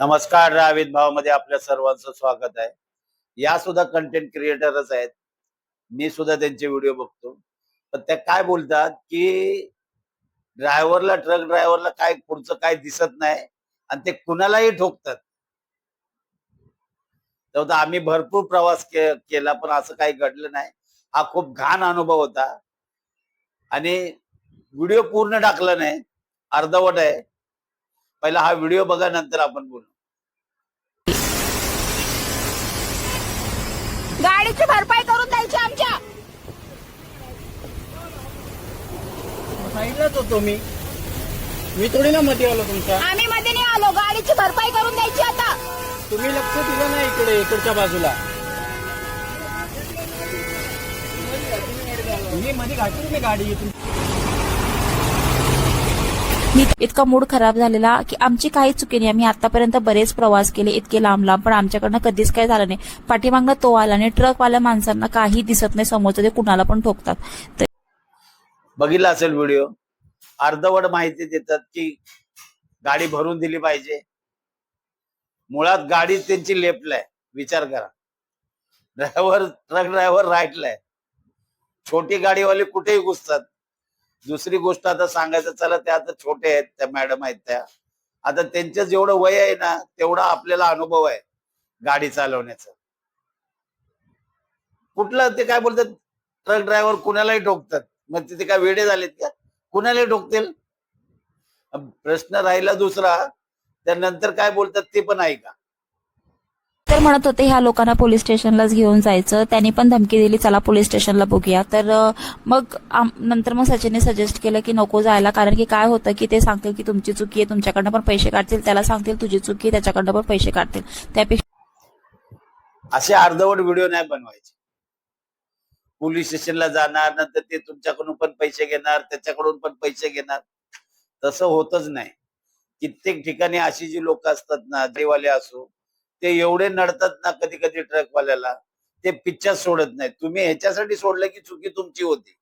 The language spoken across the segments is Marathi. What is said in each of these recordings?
नमस्कार रावित भावामध्ये आपल्या सर्वांचं स्वागत आहे. या सुद्धा कंटेंट क्रिएटरच आहेत. मी सुद्धा त्यांचे व्हिडिओ बघतो. पण त्या काय बोलतात की ड्रायव्हरला ट्रक ड्रायव्हरला काय पुढचं काय दिसत नाही आणि ते कुणालाही ठोकतात. तेव्हा आम्ही भरपूर प्रवास के- केला पण असं काही घडलं नाही. हा खूप घाण अनुभव होता. आणि व्हिडिओ पूर्ण टाकला नाही. अर्धवट आहे. पहिला हा व्हिडिओ बघा नंतर आपण बोलू. गाडीची भरपाई करून द्यायची आमच्या. साईडलाच होतो मी. मी थोडी ना मध्ये आलो तुमच्या. आम्ही मध्ये नाही आलो गाडीची भरपाई करून द्यायची आता. तुम्ही लक्ष दिलं नाही इकडे इकडच्या बाजूला. मी मध्ये घातली मी गाडी मी इतका मूड खराब झालेला की आमची काही चुकी नाही. आम्ही आतापर्यंत बरेच प्रवास केले इतके लांब लांब पण आमच्याकडनं कधीच काही झालं नाही. पाठीमागनं तो आला आणि ट्रकवाल्या माणसांना काही दिसत नाही. समोरचं ते कुणाला पण ठोकतात. बघितला असेल व्हिडिओ. अर्धवट माहिती देतात की गाडी भरून दिली पाहिजे. मुळात गाडी त्यांची लेफ्टला विचार करा. ड्रायव्हर ट्रक ड्रायव्हर राईटला आहे छोटी गाडीवाले कुठेही घुसतात. दुसरी गोष्ट आता सांगायचं चला त्या आता छोटे आहेत त्या मॅडम आहेत त्या. आता त्यांचं जेवढं वय आहे ना तेवढा आपल्याला अनुभव आहे गाडी चालवण्याचा. कुठलं ते काय बोलतात ट्रक ड्रायव्हर कुणालाही ठोकतात. मग तिथे काय वेडे झालेत का? कुणालाही ठोकतील? प्रश्न राहिला दुसरा त्यानंतर काय बोलतात ते पण ऐका. तर म्हणत होते ह्या लोकांना पोलीस स्टेशनलाच घेऊन जायचं. त्यांनी पण धमकी दिली चला पोलीस स्टेशनला बघूया. तर मग नंतर मग सचिनने सजेस्ट केलं की नको जायला कारण की काय होतं की ते सांगतील की तुमची चुकी आहे तुमच्याकडनं पण पैसे काढतील. त्याला सांगतील तुझी चुकी आहे त्याच्याकडनं पण पैसे काढतील. त्यापेक्षा असे अर्धवट व्हिडिओ नाही बनवायचे. पोलीस स्टेशनला जाणार नंतर ते तुमच्याकडून पण पैसे घेणार त्याच्याकडून पण पैसे घेणार. तसं होतच नाही. कित्येक ठिकाणी अशी जी लोक असतात ना देवाले असो ते एवढे नडतात ना कधी कधी ट्रकवाल्याला ते पिक्चर सोडत नाही तुम्ही ह्याच्यासाठी सोडलं की चुकी तुमची होती.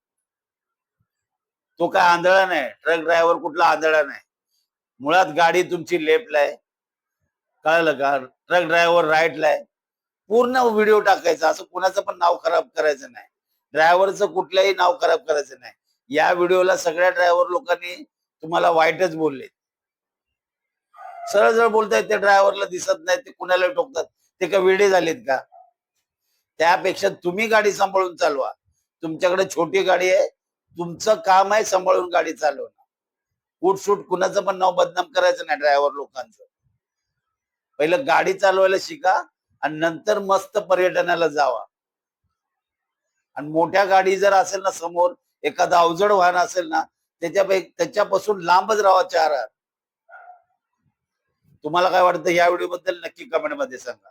तो काय आंधळा नाही. ट्रक ड्रायव्हर कुठला आंधळा नाही. मुळात गाडी तुमची लेफ्टला आहे. कळलं का? ट्रक ड्रायव्हर राईटला आहे. पूर्ण व्हिडिओ टाकायचा. असं कुणाचं पण नाव खराब करायचं नाही. ड्रायव्हरचं कुठलंही नाव खराब करायचं नाही. या व्हिडिओला सगळ्या ड्रायव्हर लोकांनी तुम्हाला वाईटच बोलले सरळ सरळ बोलतायत ते ड्रायव्हरला दिसत नाही ते कुणाला टोकतात. ते का वेडे झालेत का? त्यापेक्षा तुम्ही गाडी सांभाळून चालवा. तुमच्याकडे छोटी गाडी आहे तुमचं काम आहे सांभाळून गाडी चालवणं. उठसूट कुणाचं पण नाव बदनाम करायचं नाही ड्रायव्हर लोकांचं. पहिलं गाडी चालवायला शिका आणि नंतर मस्त पर्यटनाला जावा. आणि मोठ्या गाडी जर असेल ना समोर एखादं अवजड वाहन असेल ना त्याच्यापैकी त्याच्यापासून लांबच राहा चार हात. तुम्हाला काय वाटतं? या व्हिडिओ बद्दल नक्की कमेंटमध्ये सांगा.